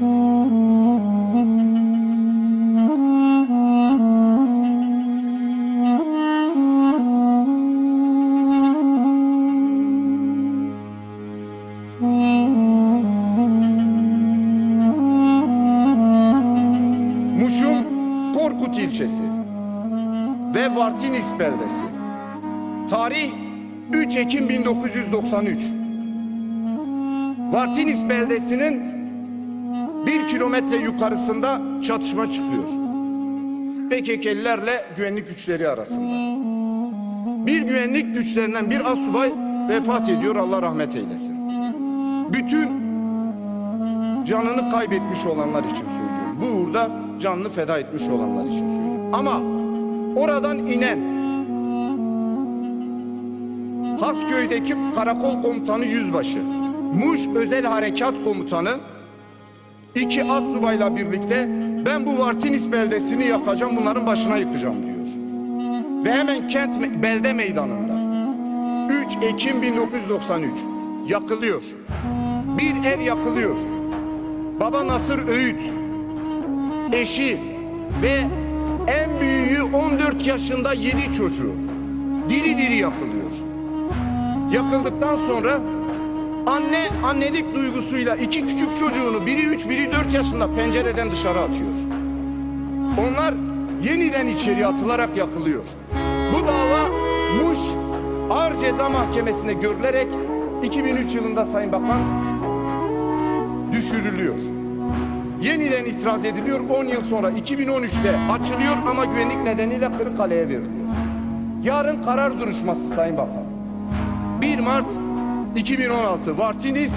Muş'un Korkut ilçesi ve Vartinis beldesi. Tarih 3 Ekim 1993. Vartinis beldesinin bir kilometre yukarısında çatışma çıkıyor. PKK'lilerle güvenlik güçleri arasında. Bir güvenlik güçlerinden bir asubay vefat ediyor Allah rahmet eylesin. Bütün canını kaybetmiş olanlar için söylüyorum. Bu uğurda canını feda etmiş olanlar için söylüyorum. Ama oradan inen Hasköy'deki karakol komutanı yüzbaşı, Muş Özel Harekat Komutanı iki az subayla birlikte ben bu Vartinis beldesini yakacağım bunların başına yıkacağım diyor. Ve hemen kent me- belde meydanında 3 Ekim 1993 yakılıyor. Bir ev yakılıyor. Baba Nasır Öğüt, eşi ve en büyüğü 14 yaşında 7 çocuğu diri diri yakılıyor. Yakıldıktan sonra anne annelik duygusuyla iki küçük çocuğunu biri 3 biri 4 yaşında pencereden dışarı atıyor. Onlar yeniden içeri atılarak yakılıyor. Bu dava Muş Ağır Ceza Mahkemesi'nde görülerek 2003 yılında Sayın Bakan düşürülüyor. Yeniden itiraz ediliyor. 10 yıl sonra 2013'te açılıyor ama güvenlik nedeniyle Kırıkkale'ye veriliyor. Yarın karar duruşması Sayın Bakan. 1 Mart 2016 Vartinis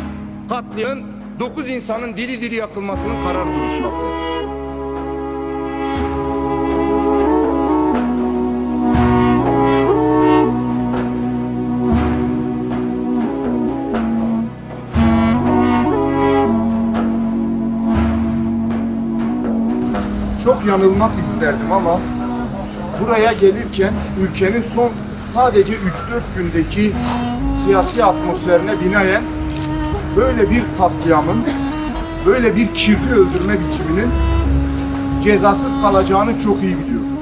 katliamın 9 insanın diri diri yakılmasının karar duruşması. Çok yanılmak isterdim ama buraya gelirken ülkenin son sadece 3-4 gündeki siyasi atmosferine binaen böyle bir katliamın, böyle bir kirli öldürme biçiminin cezasız kalacağını çok iyi biliyordum.